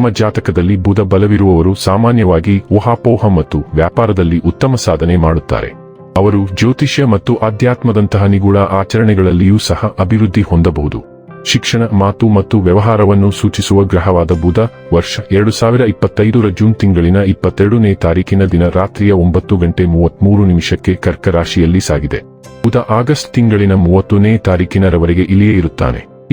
ನಮ್ಮ ಜಾತಕದಲ್ಲಿ ಬುಧ ಬಲವಿರುವವರು ಸಾಮಾನ್ಯವಾಗಿ ಊಹಾಪೋಹ ಮತ್ತು ವ್ಯಾಪಾರದಲ್ಲಿ ಉತ್ತಮ ಸಾಧನೆ ಮಾಡುತ್ತಾರೆ. ಅವರು ಜ್ಯೋತಿಷ್ಯ ಮತ್ತು ಆಧ್ಯಾತ್ಮದಂತಹ ನಿಗೂಢ ಆಚರಣೆಗಳಲ್ಲಿಯೂ ಸಹ ಅಭಿವೃದ್ಧಿ ಹೊಂದಬಹುದು. ಶಿಕ್ಷಣ, ಮಾತು ಮತ್ತು ವ್ಯವಹಾರವನ್ನು ಸೂಚಿಸುವ ಗ್ರಹವಾದ ಬುಧ, ವರ್ಷ ಎರಡು ಸಾವಿರ ಇಪ್ಪತ್ತೈದರ ಜೂನ್ ತಿಂಗಳಿನ ಇಪ್ಪತ್ತೆರಡನೇ ತಾರೀಕಿನ ದಿನ ರಾತ್ರಿಯ ಒಂಬತ್ತು ಗಂಟೆ ಮೂವತ್ಮೂರು ನಿಮಿಷಕ್ಕೆ ಕರ್ಕ ರಾಶಿಯಲ್ಲಿ ಸಾಗಿದೆ. ಬುಧ ಆಗಸ್ಟ್ ತಿಂಗಳಿನ ಮೂವತ್ತನೇ ತಾರೀಕಿನರವರೆಗೆ ಇಲ್ಲಿಯೇ ಇರುತ್ತಾನೆ.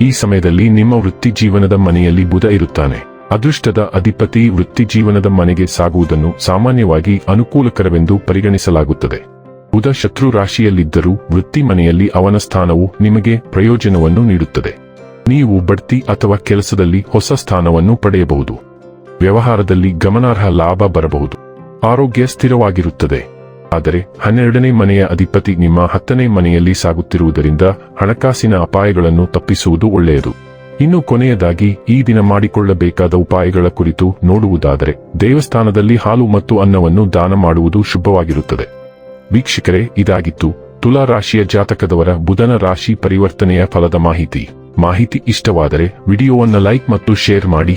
ಈ ಸಮಯದಲ್ಲಿ ನಿಮ್ಮ ವೃತ್ತಿ ಜೀವನದ ಮನೆಯಲ್ಲಿ ಬುಧ ಇರುತ್ತಾನೆ. ಅದೃಷ್ಟದ ಅಧಿಪತಿ ವೃತ್ತಿ ಜೀವನದ ಮನೆಗೆ ಸಾಗುವುದನ್ನು ಸಾಮಾನ್ಯವಾಗಿ ಅನುಕೂಲಕರವೆಂದು ಪರಿಗಣಿಸಲಾಗುತ್ತದೆ. ಬುಧ ಶತ್ರು ರಾಶಿಯಲ್ಲಿದ್ದರೂ ವೃತ್ತಿ ಮನೆಯಲ್ಲಿ ಅವನ ಸ್ಥಾನವು ನಿಮಗೆ ಪ್ರಯೋಜನವನ್ನು ನೀಡುತ್ತದೆ. ನೀವು ಬಡ್ತಿ ಅಥವಾ ಕೆಲಸದಲ್ಲಿ ಹೊಸ ಸ್ಥಾನವನ್ನು ಪಡೆಯಬಹುದು. ವ್ಯವಹಾರದಲ್ಲಿ ಗಮನಾರ್ಹ ಲಾಭ ಬರಬಹುದು. ಆರೋಗ್ಯ ಸ್ಥಿರವಾಗಿರುತ್ತದೆ. ಆದರೆ ಹನ್ನೆರಡನೇ ಮನೆಯ ಅಧಿಪತಿ ನಿಮ್ಮ ಹತ್ತನೇ ಮನೆಯಲ್ಲಿ ಸಾಗುತ್ತಿರುವುದರಿಂದ ಹಣಕಾಸಿನ ಅಪಾಯಗಳನ್ನು ತಪ್ಪಿಸುವುದು ಒಳ್ಳೆಯದು. ಇನ್ನು ಕೊನೆಯದಾಗಿ ಈ ದಿನ ಮಾಡಿಕೊಳ್ಳಬೇಕಾದ ಉಪಾಯಗಳ ಕುರಿತು ನೋಡುವುದಾದರೆ ದೇವಸ್ಥಾನದಲ್ಲಿ ಹಾಲು ಮತ್ತು ಅನ್ನವನ್ನು ದಾನ ಮಾಡುವುದು ಶುಭವಾಗಿರುತ್ತದೆ. ವೀಕ್ಷಕರೇ, ಇದಾಗಿತ್ತು ತುಲಾ ರಾಶಿಯ ಜಾತಕದವರ ಬುಧನ ರಾಶಿ ಪರಿವರ್ತನೆಯ ಫಲದ ಮಾಹಿತಿ. ಮಾಹಿತಿ ಇಷ್ಟವಾದರೆ ವಿಡಿಯೋವನ್ನು ಲೈಕ್ ಮತ್ತು ಶೇರ್ ಮಾಡಿ.